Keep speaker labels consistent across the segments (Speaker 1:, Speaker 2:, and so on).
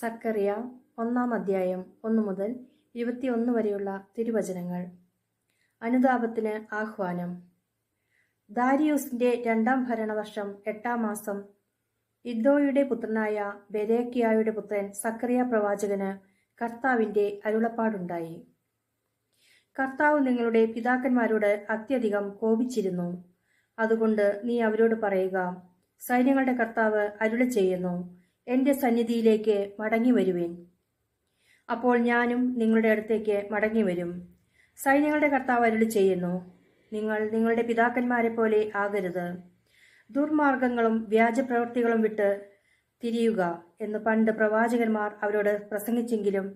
Speaker 1: സക്കറിയ ഒന്നാം അധ്യായം ഒന്നു മുതൽ ഇരുപത്തിയൊന്ന് വരെയുള്ള തിരുവചനങ്ങൾ. അനുതാപത്തിന് ആഹ്വാനം. ദാരിയൂസിന്റെ രണ്ടാം ഭരണവർഷം എട്ടാം മാസം ഇദ്ദോയുടെ പുത്രനായ ബെരേക്കിയായുടെ പുത്രൻ സക്കറിയ പ്രവാചകന് കർത്താവിന്റെ അരുളപ്പാടുണ്ടായി. കർത്താവ് നിങ്ങളുടെ പിതാക്കന്മാരോട് അത്യധികം കോപിച്ചിരുന്നു. അതുകൊണ്ട് നീ അവരോട് പറയുക സൈന്യങ്ങളുടെ കർത്താവ് അരുളി ചെയ്യുന്നു എന്റെ സന്നിധിയിലേക്ക് മടങ്ങി വരുവേൻ. അപ്പോൾ ഞാനും നിങ്ങളുടെ അടുത്തേക്ക് മടങ്ങി വരും. സൈന്യങ്ങളുടെ കർത്താവ് അരുളി ചെയ്യുന്നു നിങ്ങൾ നിങ്ങളുടെ പിതാക്കന്മാരെ പോലെ ആകരുത്. ദുർമാർഗങ്ങളും വ്യാജപ്രവൃത്തികളും വിട്ട് തിരിയുക എന്ന് പണ്ട് പ്രവാചകന്മാർ അവരോട് പ്രസംഗിച്ചെങ്കിലും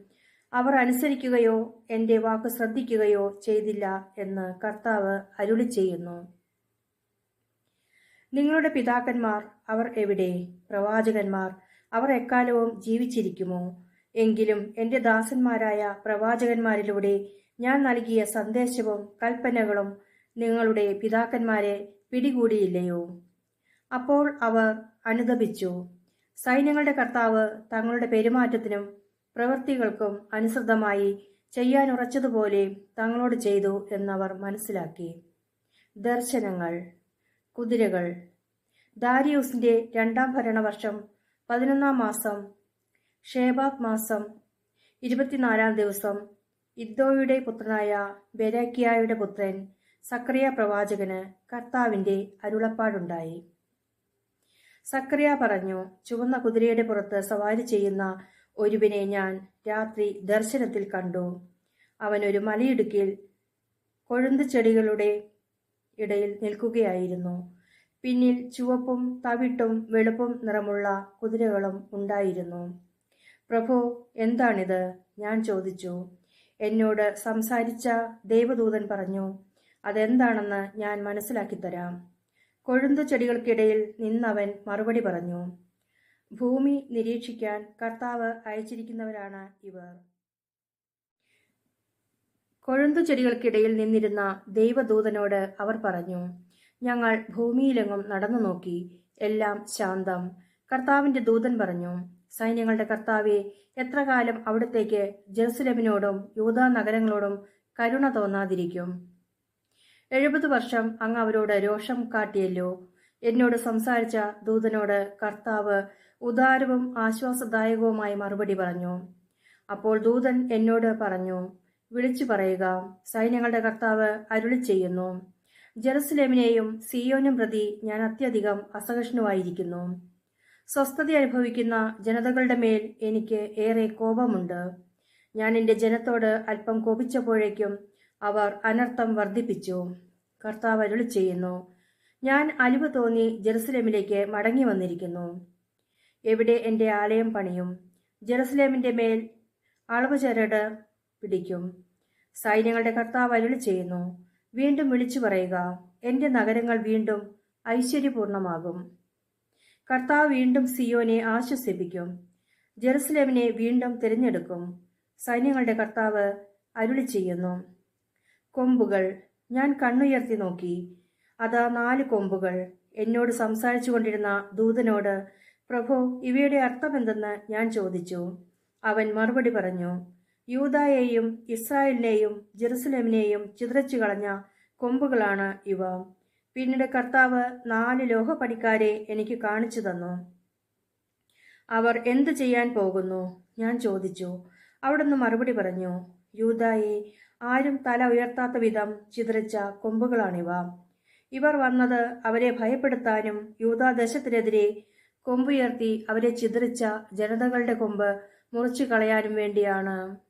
Speaker 1: അവർ അനുസരിക്കുകയോ എന്റെ വാക്ക് ശ്രദ്ധിക്കുകയോ ചെയ്തില്ല എന്ന് കർത്താവ് അരുളി ചെയ്യുന്നു. നിങ്ങളുടെ പിതാക്കന്മാർ അവർ എവിടെ? പ്രവാചകന്മാർ അവർ എക്കാലവും ജീവിച്ചിരിക്കുമോ? എങ്കിലും എന്റെ ദാസന്മാരായ പ്രവാചകന്മാരിലൂടെ ഞാൻ നൽകിയ സന്ദേശവും കൽപ്പനകളും നിങ്ങളുടെ പിതാക്കന്മാരെ പിടികൂടിയില്ലയോ? അപ്പോൾ അവർ അനുദപിച്ചു. സൈന്യങ്ങളുടെ കർത്താവ് തങ്ങളുടെ പെരുമാറ്റത്തിനും പ്രവൃത്തികൾക്കും അനുസൃതമായി ചെയ്യാനുറച്ചതുപോലെ തങ്ങളോട് ചെയ്തു എന്നവർ മനസ്സിലാക്കി. ദർശനങ്ങൾ കുതിരകൾ. ദാരിയൂസിന്റെ രണ്ടാം ഭരണവർഷം പതിനൊന്നാം മാസം ഷേബാബ് മാസം ഇരുപത്തിനാലാം ദിവസം. ഇദ്ദോയുടെ പുത്രനായ ബെരാക്കിയായുടെ പുത്രൻ സക്രിയ പ്രവാചകന് കർത്താവിന്റെ അരുളപ്പാടുണ്ടായി. സക്രിയ പറഞ്ഞു ചുവന്ന കുതിരയുടെ പുറത്ത് സവാരി ചെയ്യുന്ന ഒരുവിനെ ഞാൻ രാത്രി ദർശനത്തിൽ കണ്ടു. അവൻ ഒരു മലയിടുക്കിൽ കൊഴുന്ത് ചെടികളുടെ ഇടയിൽ നിൽക്കുകയായിരുന്നു. പിന്നിൽ ചുവപ്പും തവിട്ടും വെളുപ്പും നിറമുള്ള കുതിരകളും ഉണ്ടായിരുന്നു. പ്രഭു എന്താണിത്? ഞാൻ ചോദിച്ചു. എന്നോട് സംസാരിച്ച ദേവദൂതൻ പറഞ്ഞു അതെന്താണെന്ന് ഞാൻ മനസ്സിലാക്കി തരാം. കൊഴുന്തു ചെടികൾക്കിടയിൽ നിന്നവൻ മറുപടി പറഞ്ഞു ഭൂമി നിരീക്ഷിക്കാൻ കർത്താവ് അയച്ചിരിക്കുന്നവരാണ് ഇവർ. കൊഴുന്തു ചെടികൾക്കിടയിൽ നിന്നിരുന്ന ദൈവദൂതനോട് അവർ പറഞ്ഞു ഞങ്ങൾ ഭൂമിയിലെങ്ങും നടന്നു നോക്കി. എല്ലാം ശാന്തം. കർത്താവിന്റെ ദൂതൻ പറഞ്ഞു സൈന്യങ്ങളുടെ കർത്താവെ എത്ര കാലം അവിടത്തേക്ക് ജെറുസലമിനോടും യൂതാ നഗരങ്ങളോടും കരുണ തോന്നാതിരിക്കും? എഴുപത് വർഷം അങ്ങ് അവരോട് രോഷം കാട്ടിയല്ലോ. എന്നോട് സംസാരിച്ച ദൂതനോട് കർത്താവ് ഉദാരവും ആശ്വാസദായകവുമായി മറുപടി പറഞ്ഞു. അപ്പോൾ ദൂതൻ എന്നോട് പറഞ്ഞു വിളിച്ചു പറയുക. സൈന്യങ്ങളുടെ കർത്താവ് അരുളി ചെയ്യുന്നു ജെറുസലേമിനെയും സിയോനും പ്രതി ഞാൻ അത്യധികം അസഹിഷ്ണുവായിരിക്കുന്നു. സ്വസ്ഥത അനുഭവിക്കുന്ന ജനതകളുടെ മേൽ എനിക്ക് ഏറെ കോപമുണ്ട്. ഞാൻ എന്റെ ജനത്തോട് അല്പം കോപിച്ചപ്പോഴേക്കും അവർ അനർത്ഥം വർദ്ധിപ്പിച്ചു. കർത്താവ് അരുളി ചെയ്യുന്നു ഞാൻ അലിവ് തോന്നി ജെറുസലേമിലേക്ക് മടങ്ങി വന്നിരിക്കുന്നു. എവിടെ എന്റെ ആലയം പണിയും? ജെറുസലേമിന്റെ മേൽ അളവ് ചരട് പിടിക്കും. സൈന്യങ്ങളുടെ കർത്താവ് അരുളി ചെയ്യുന്നു വീണ്ടും വിളിച്ചു പറയുക എന്റെ നഗരങ്ങൾ വീണ്ടും ഐശ്വര്യപൂർണമാകും. കർത്താവ് വീണ്ടും സിയോനെ ആശ്വസിപ്പിക്കും. ജെറുസലേമിനെ വീണ്ടും തിരഞ്ഞെടുക്കും. സൈന്യങ്ങളുടെ കർത്താവ് അരുളി ചെയ്യുന്നു. കൊമ്പുകൾ ഞാൻ കണ്ണുയർത്തി നോക്കി. അതാ നാല് കൊമ്പുകൾ. എന്നോട് സംസാരിച്ചു കൊണ്ടിരുന്ന ദൂതനോട് പ്രഭു ഇവയുടെ അർത്ഥമെന്തെന്ന് ഞാൻ ചോദിച്ചു. അവൻ മറുപടി പറഞ്ഞു യൂതായെയും ഇസ്രായേലിനെയും ജെറുസലേമിനെയും ചിതറച്ചു കളഞ്ഞ കൊമ്പുകളാണ് ഇവ. പിന്നീട് കർത്താവ് നാല് ലോഹപ്പണിക്കാരെ എനിക്ക് കാണിച്ചു തന്നു. അവർ എന്തു ചെയ്യാൻ പോകുന്നു? ഞാൻ ചോദിച്ചു. അവിടുന്ന് മറുപടി പറഞ്ഞു യൂതായെ ആരും തല ഉയർത്താത്ത വിധം ചിതറിച്ച കൊമ്പുകളാണിവ. ഇവർ വന്നത് അവരെ ഭയപ്പെടുത്താനും യൂതാദേശത്തിനെതിരെ കൊമ്പുയർത്തി അവരെ ചിതറിച്ച ജനതകളുടെ കൊമ്പ് മുറിച്ചു കളയാനും വേണ്ടിയാണ്.